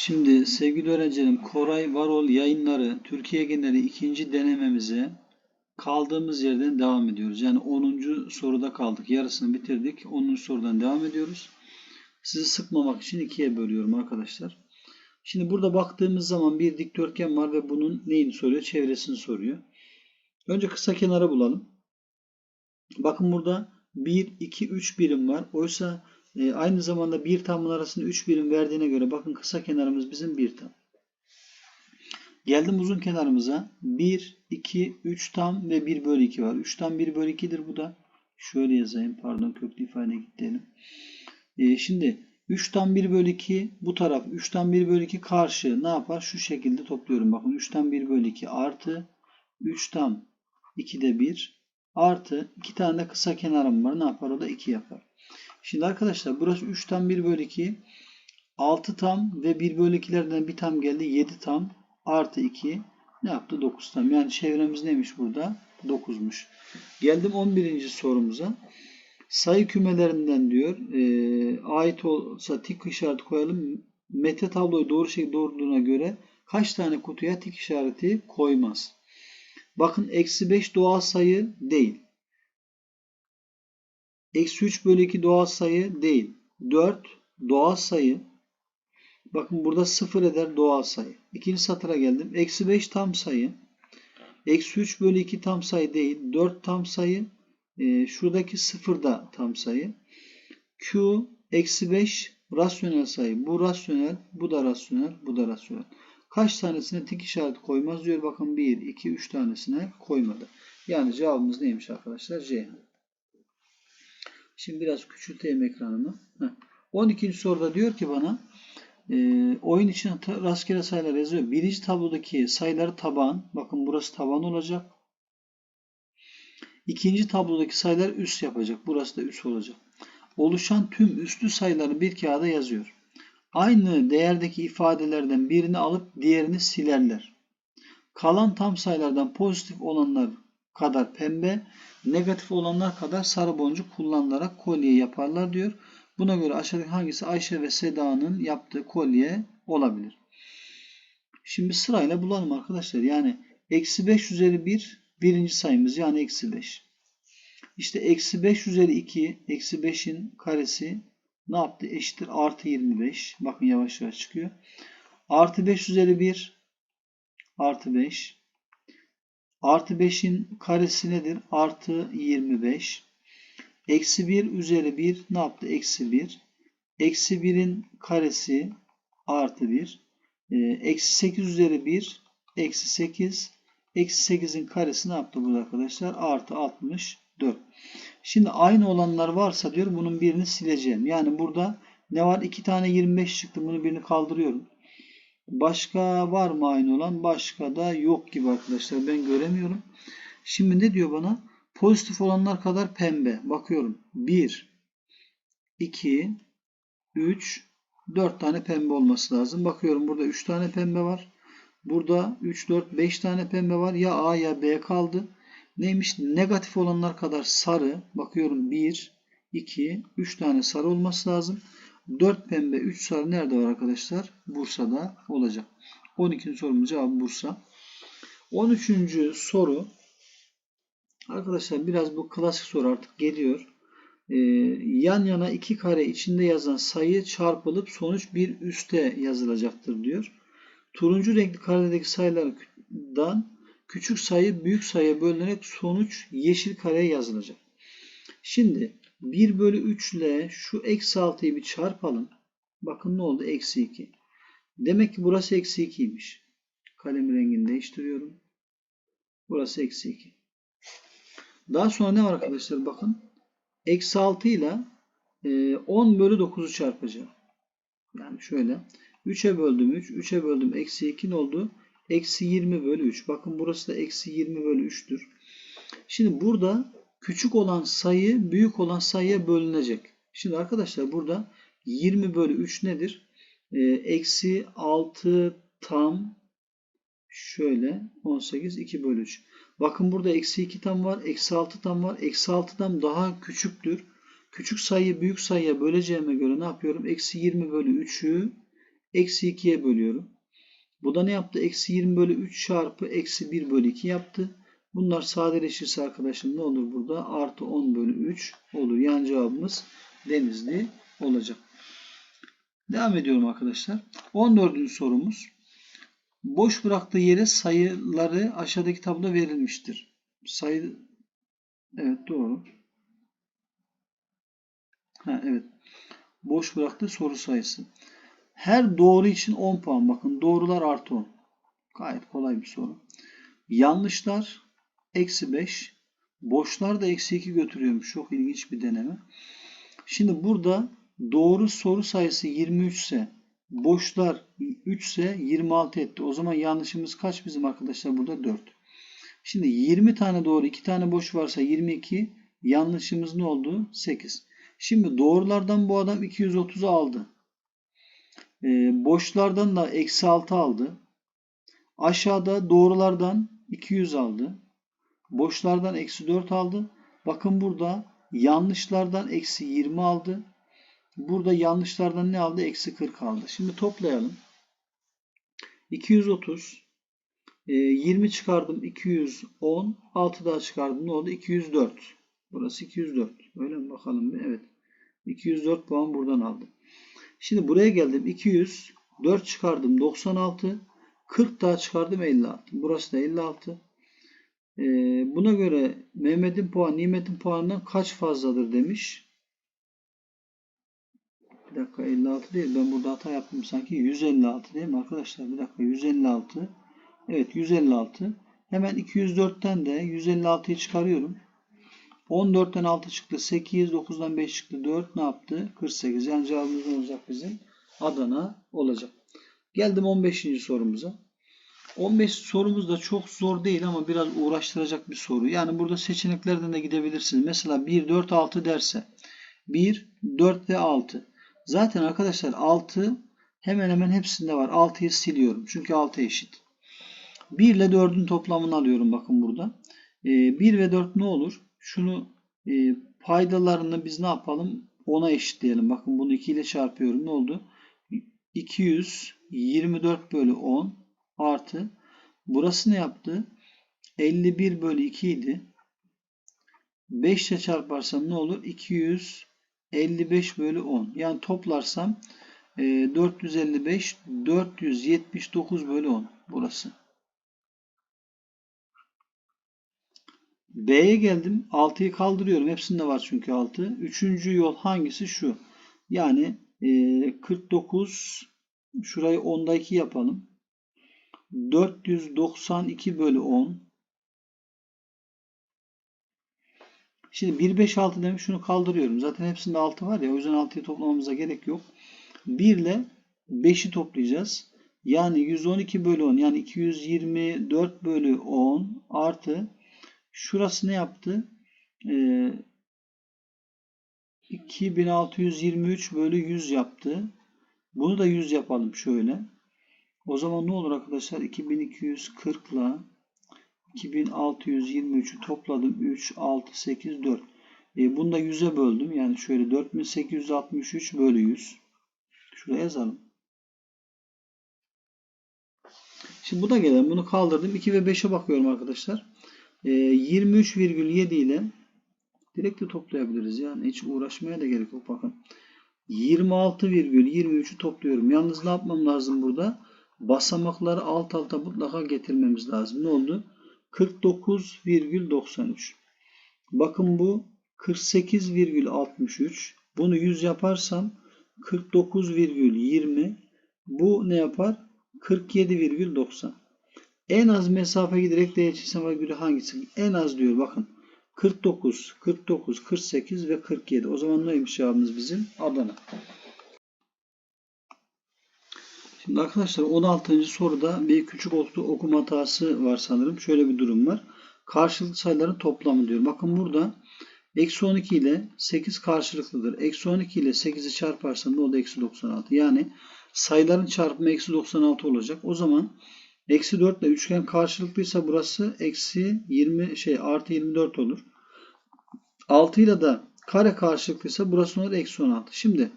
Şimdi sevgili öğrencilerim Koray Varol yayınları Türkiye geneli ikinci denememize kaldığımız yerden devam ediyoruz. Yani 10. soruda kaldık. Yarısını bitirdik. 10. sorudan devam ediyoruz. Sizi sıkmamak için ikiye bölüyorum arkadaşlar. Şimdi burada baktığımız zaman bir dikdörtgen var ve bunun neyini soruyor? Çevresini soruyor. Önce kısa kenarı bulalım. Bakın burada 1, 2, 3 birim var. Oysa e, aynı zamanda bir tamın arasında 3 birim verdiğine göre bakın kısa kenarımız bizim bir tam. Geldim uzun kenarımıza. 1, 2, 3 tam ve 1 bölü 2 var. 3 tam 1 bölü 2'dir bu da. Şöyle yazayım. Pardon köklü ifade gidelim. E, şimdi 3 tam 1 bölü 2 bu taraf 3 tam 1 bölü 2 karşı ne yapar? Şu şekilde topluyorum. Bakın 3 tam 1 bölü 2 artı 3 tam 2'de 1 artı 2 tane de kısa kenarım var. Ne yapar? O da 2 yapar. Şimdi arkadaşlar burası 3 tam 1 bölü 2 6 tam ve 1 bölü 2'lerden bir tam geldi. 7 tam artı 2 ne yaptı? 9 tam. Yani çevremiz neymiş burada? 9'muş. Geldim 11. sorumuza. Sayı kümelerinden diyor e, ait olsa tik işareti koyalım. Mete tabloyu doğru şekilde doğruluğuna göre kaç tane kutuya tik işareti koymaz? Bakın eksi 5 doğal sayı değil. Eksi 3 bölü 2 doğal sayı değil. 4 doğal sayı. Bakın burada 0 eder doğal sayı. İkinci satıra geldim. Eksi 5 tam sayı. Eksi 3 bölü 2 tam sayı değil. 4 tam sayı. E, şuradaki 0 da tam sayı. Q eksi 5 rasyonel sayı. Bu rasyonel, bu da rasyonel, bu da rasyonel. Kaç tanesine tik işareti koymaz diyor. Bakın 1, 2, 3 tanesine koymadı. Yani cevabımız neymiş arkadaşlar? C. Şimdi biraz küçülteyim ekranımı. Heh. 12. soruda diyor ki bana e, oyun için rastgele sayılar yazıyor. Birinci tablodaki sayıları taban. Bakın burası taban olacak. İkinci tablodaki sayılar üst yapacak. Burası da üst olacak. Oluşan tüm üstü sayıları bir kağıda yazıyor. Aynı değerdeki ifadelerden birini alıp diğerini silerler. Kalan tam sayılardan pozitif olanlar kadar pembe, negatif olanlar kadar sarı boncuk kullanılarak kolye yaparlar diyor. Buna göre aşağıdaki hangisi Ayşe ve Seda'nın yaptığı kolye olabilir? Şimdi sırayla bulalım arkadaşlar. Yani eksi 5 üzeri 1 birinci sayımız yani eksi 5. İşte eksi 5 üzeri 2 eksi 5'in karesi ne yaptı? Eşittir artı 25. Bakın yavaş yavaş çıkıyor. Artı 5 üzeri 1 artı 5 Artı 5'in karesi nedir? Artı 25. Eksi 1 üzeri 1 ne yaptı? Eksi 1. Eksi 1'in karesi artı 1. Ee, eksi 8 üzeri 1 eksi 8. Eksi 8'in karesi ne yaptı burada arkadaşlar? Artı 64. Şimdi aynı olanlar varsa diyor bunun birini sileceğim. Yani burada ne var? 2 tane 25 çıktı. Bunu birini kaldırıyorum. Başka var mı aynı olan? Başka da yok gibi arkadaşlar. Ben göremiyorum. Şimdi ne diyor bana? Pozitif olanlar kadar pembe. Bakıyorum. 1, 2, 3, 4 tane pembe olması lazım. Bakıyorum burada 3 tane pembe var. Burada 3, 4, 5 tane pembe var. Ya A ya B kaldı. Neymiş? Negatif olanlar kadar sarı. Bakıyorum 1, 2, 3 tane sarı olması lazım. 4 pembe 3 sarı nerede var arkadaşlar? Bursa'da olacak. 12. sorumuzun cevabı Bursa. 13. soru arkadaşlar biraz bu klasik soru artık geliyor. Ee, yan yana iki kare içinde yazan sayı çarpılıp sonuç bir üste yazılacaktır diyor. Turuncu renkli karedeki sayılardan küçük sayı büyük sayıya bölünerek sonuç yeşil kareye yazılacak. Şimdi 1 bölü 3 ile şu eksi 6'yı bir çarpalım. Bakın ne oldu? Eksi 2. Demek ki burası eksi 2'ymiş. Kalem rengini değiştiriyorum. Burası eksi 2. Daha sonra ne var arkadaşlar? Bakın. Eksi 6 ile 10 bölü 9'u çarpacağım. Yani şöyle. 3'e böldüm 3. 3'e böldüm eksi 2 ne oldu? Eksi 20 bölü 3. Bakın burası da eksi 20 bölü 3'tür. Şimdi burada küçük olan sayı büyük olan sayıya bölünecek. Şimdi arkadaşlar burada 20 bölü 3 nedir? Ee, eksi 6 tam şöyle 18 2 bölü 3. Bakın burada eksi 2 tam var. Eksi 6 tam var. Eksi 6 tam daha küçüktür. Küçük sayıyı büyük sayıya böleceğime göre ne yapıyorum? Eksi 20 bölü 3'ü Eksi 2'ye bölüyorum. Bu da ne yaptı? Eksi 20 bölü 3 çarpı eksi 1 bölü 2 yaptı. Bunlar sadeleşirse arkadaşım ne olur burada? Artı 10 bölü 3 olur. Yani cevabımız Denizli olacak. Devam ediyorum arkadaşlar. 14. sorumuz. Boş bıraktığı yere sayıları aşağıdaki tabloda verilmiştir. Sayı Evet doğru. Ha, evet. Boş bıraktığı soru sayısı. Her doğru için 10 puan. Bakın doğrular artı 10. Gayet kolay bir soru. Yanlışlar eksi 5. Boşlar da eksi 2 götürüyormuş. Çok ilginç bir deneme. Şimdi burada doğru soru sayısı 23 ise boşlar 3 ise 26 etti. O zaman yanlışımız kaç bizim arkadaşlar? Burada 4. Şimdi 20 tane doğru 2 tane boş varsa 22 yanlışımız ne oldu? 8. Şimdi doğrulardan bu adam 230'u aldı. Ee, boşlardan da eksi 6 aldı. Aşağıda doğrulardan 200 aldı. Boşlardan eksi 4 aldı. Bakın burada yanlışlardan eksi 20 aldı. Burada yanlışlardan ne aldı? Eksi 40 aldı. Şimdi toplayalım. 230 20 e, çıkardım 210 6 daha çıkardım ne oldu? 204. Burası 204. Öyle mi bakalım bir? Evet. 204 puan buradan aldım. Şimdi buraya geldim. 200 4 çıkardım 96 40 daha çıkardım 56. Burası da 56. Ee, buna göre Mehmet'in puanı Nimet'in puanından kaç fazladır demiş. Bir dakika 56 değil. Ben burada hata yaptım sanki. 156 değil mi arkadaşlar? Bir dakika 156. Evet 156. Hemen 204'ten de 156'yı çıkarıyorum. 14'ten 6 çıktı. 8, 9'dan 5 çıktı. 4 ne yaptı? 48. Yani cevabımız olacak bizim? Adana olacak. Geldim 15. sorumuza. 15 sorumuz da çok zor değil ama biraz uğraştıracak bir soru. Yani burada seçeneklerden de gidebilirsiniz. Mesela 1, 4, 6 derse 1, 4 ve 6. Zaten arkadaşlar 6 hemen hemen hepsinde var. 6'yı siliyorum. Çünkü 6 eşit. 1 ile 4'ün toplamını alıyorum bakın burada. 1 ee, ve 4 ne olur? Şunu e, paydalarını biz ne yapalım? 10'a eşitleyelim. Bakın bunu 2 ile çarpıyorum. Ne oldu? 224 bölü 10 artı burası ne yaptı? 51 bölü 2 idi. 5 ile çarparsam ne olur? 255 bölü 10. Yani toplarsam 455 e, 479 bölü 10 burası. B'ye geldim. 6'yı kaldırıyorum. Hepsinde var çünkü 6. Üçüncü yol hangisi? Şu. Yani 49 e, şurayı 10'da 2 yapalım. 492 bölü 10. Şimdi 1, 5, 6 demiş. Şunu kaldırıyorum. Zaten hepsinde 6 var ya. O yüzden 6'yı toplamamıza gerek yok. 1 ile 5'i toplayacağız. Yani 112 bölü 10 yani 224 bölü 10 artı şurası ne yaptı? Ee, 2623 bölü 100 yaptı. Bunu da 100 yapalım şöyle. O zaman ne olur arkadaşlar? 2240 ile 2623'ü topladım. 3, 6, 8, 4. E, bunu da 100'e böldüm. Yani şöyle 4863 bölü 100. Şuraya yazalım. Şimdi bu da gelen. Bunu kaldırdım. 2 ve 5'e bakıyorum arkadaşlar. E, 23,7 ile direkt de toplayabiliriz. Yani hiç uğraşmaya da gerek yok. Bakın. 26,23'ü topluyorum. Yalnız ne yapmam lazım burada? Basamakları alt alta mutlaka getirmemiz lazım. Ne oldu? 49,93. Bakın bu 48,63. Bunu 100 yaparsam 49,20. Bu ne yapar? 47,90. En az mesafe giderek değiştirseme göre hangisi? En az diyor bakın. 49, 49, 48 ve 47. O zaman neymiş cevabımız bizim? Adana. Şimdi arkadaşlar 16. soruda bir küçük okuma hatası var sanırım. Şöyle bir durum var. Karşılıklı sayıların toplamı diyor. Bakın burada eksi 12 ile 8 karşılıklıdır. Eksi 12 ile 8'i çarparsam ne oldu? Eksi 96. Yani sayıların çarpımı eksi 96 olacak. O zaman eksi 4 ile üçgen karşılıklıysa burası eksi 20 şey artı 24 olur. 6 ile de kare karşılıklıysa burası olur eksi 16. Şimdi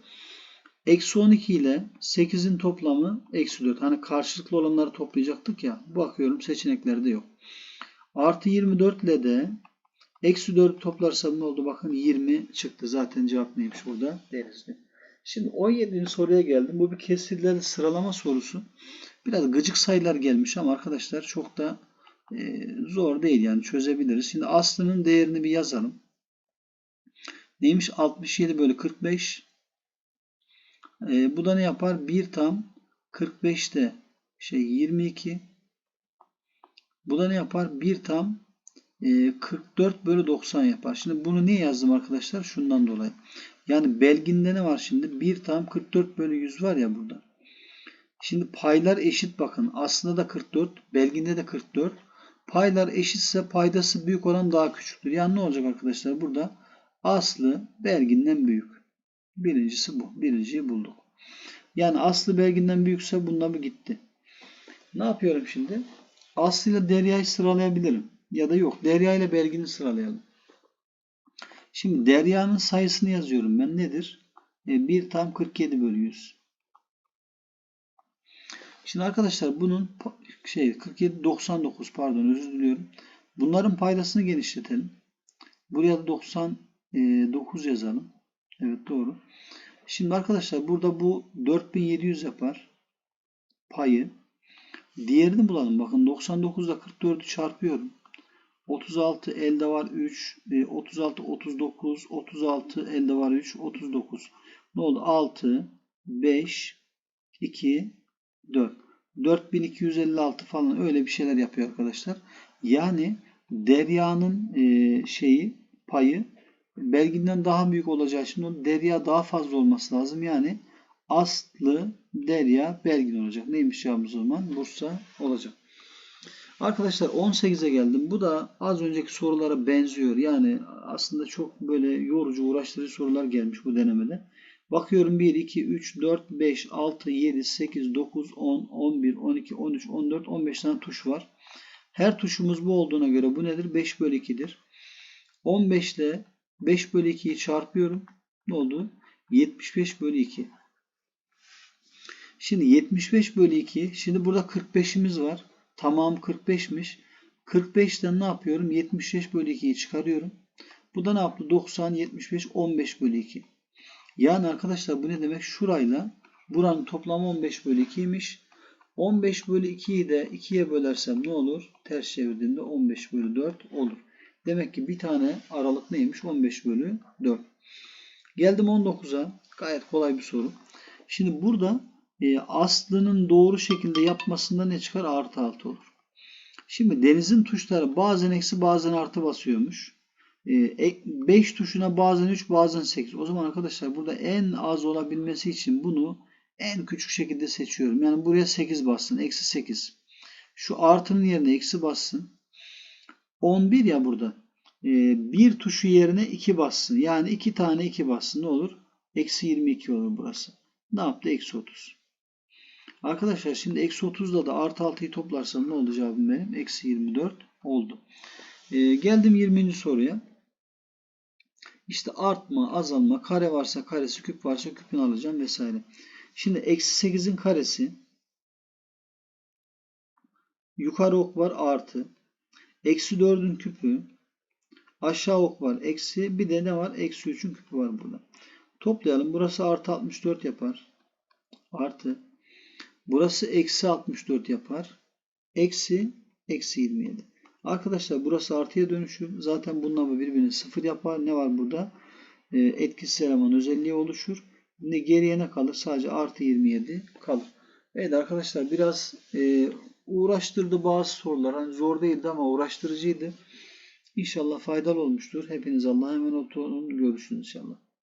Eksi 12 ile 8'in toplamı eksi 4. Hani karşılıklı olanları toplayacaktık ya. Bakıyorum seçeneklerde yok. Artı 24 ile de eksi 4 toplarsam ne oldu? Bakın 20 çıktı. Zaten cevap neymiş burada? Denizli. Şimdi 17. soruya geldim. Bu bir kesirleri sıralama sorusu. Biraz gıcık sayılar gelmiş ama arkadaşlar çok da e, zor değil yani çözebiliriz. Şimdi aslının değerini bir yazalım. Neymiş? 67 bölü 45. E, bu da ne yapar? 1 tam 45'te şey 22. Bu da ne yapar? 1 tam e, 44 bölü 90 yapar. Şimdi bunu niye yazdım arkadaşlar? Şundan dolayı. Yani belginde ne var şimdi? 1 tam 44 bölü 100 var ya burada. Şimdi paylar eşit bakın. Aslında da 44. Belginde de 44. Paylar eşitse paydası büyük olan daha küçüktür. Yani ne olacak arkadaşlar? Burada aslı belginden büyük. Birincisi bu. Birinciyi bulduk. Yani aslı belginden büyükse bunda bu gitti. Ne yapıyorum şimdi? Aslı ile Derya'yı sıralayabilirim. Ya da yok. Derya ile belgini sıralayalım. Şimdi Derya'nın sayısını yazıyorum ben. Nedir? E, 1 tam 47 bölü 100. Şimdi arkadaşlar bunun şey 47 99 pardon özür diliyorum. Bunların paydasını genişletelim. Buraya da 99 yazalım. Evet doğru. Şimdi arkadaşlar burada bu 4700 yapar. Payı. Diğerini bulalım. Bakın 99 ile 44'ü çarpıyorum. 36 elde var 3. 36 39 36 elde var 3 39. Ne oldu? 6 5 2 4. 4256 falan öyle bir şeyler yapıyor arkadaşlar. Yani Derya'nın e, şeyi payı Belgin'den daha büyük olacağı için o Derya daha fazla olması lazım. Yani Aslı, Derya, Belgin olacak. Neymiş cevabımız o zaman? Bursa olacak. Arkadaşlar 18'e geldim. Bu da az önceki sorulara benziyor. Yani aslında çok böyle yorucu, uğraştırıcı sorular gelmiş bu denemede. Bakıyorum 1, 2, 3, 4, 5, 6, 7, 8, 9, 10, 11, 12, 13, 14, 15 tane tuş var. Her tuşumuz bu olduğuna göre bu nedir? 5 bölü 2'dir. 15 ile 5 bölü 2'yi çarpıyorum. Ne oldu? 75 bölü 2. Şimdi 75 bölü 2. Şimdi burada 45'imiz var. Tamam 45'miş. 45'ten ne yapıyorum? 75 bölü 2'yi çıkarıyorum. Bu da ne yaptı? 90, 75, 15 bölü 2. Yani arkadaşlar bu ne demek? Şurayla buranın toplamı 15 bölü 2'ymiş. 15 bölü 2'yi de 2'ye bölersem ne olur? Ters çevirdiğimde 15 bölü 4 olur. Demek ki bir tane aralık neymiş? 15 bölü 4. Geldim 19'a. Gayet kolay bir soru. Şimdi burada e, Aslı'nın doğru şekilde yapmasında ne çıkar? Artı 6 olur. Şimdi denizin tuşları bazen eksi bazen artı basıyormuş. 5 e, tuşuna bazen 3 bazen 8. O zaman arkadaşlar burada en az olabilmesi için bunu en küçük şekilde seçiyorum. Yani buraya 8 bassın. Eksi 8. Şu artının yerine eksi bassın. 11 ya burada. E, bir tuşu yerine 2 bassın. Yani 2 tane 2 bassın. Ne olur? Eksi 22 olur burası. Ne yaptı? Eksi 30. Arkadaşlar şimdi eksi 30'da da artı 6'yı toplarsam ne oldu cevabım benim? Eksi 24 oldu. E, geldim 20. soruya. İşte artma, azalma, kare varsa karesi, küp varsa küpünü alacağım vesaire. Şimdi eksi 8'in karesi yukarı ok var artı. Eksi 4'ün küpü aşağı ok var. Eksi bir de ne var? Eksi 3'ün küpü var burada. Toplayalım. Burası artı 64 yapar. Artı. Burası eksi 64 yapar. Eksi eksi 27. Arkadaşlar burası artıya dönüşür. Zaten bununla birbirini sıfır yapar. Ne var burada? E, etkisiz eleman özelliği oluşur. Ne geriye ne kalır? Sadece artı 27 kalır. Evet arkadaşlar biraz e, uğraştırdı bazı sorular. Hani zor değildi ama uğraştırıcıydı. İnşallah faydalı olmuştur. Hepiniz Allah'a emanet olun. Görüşürüz inşallah.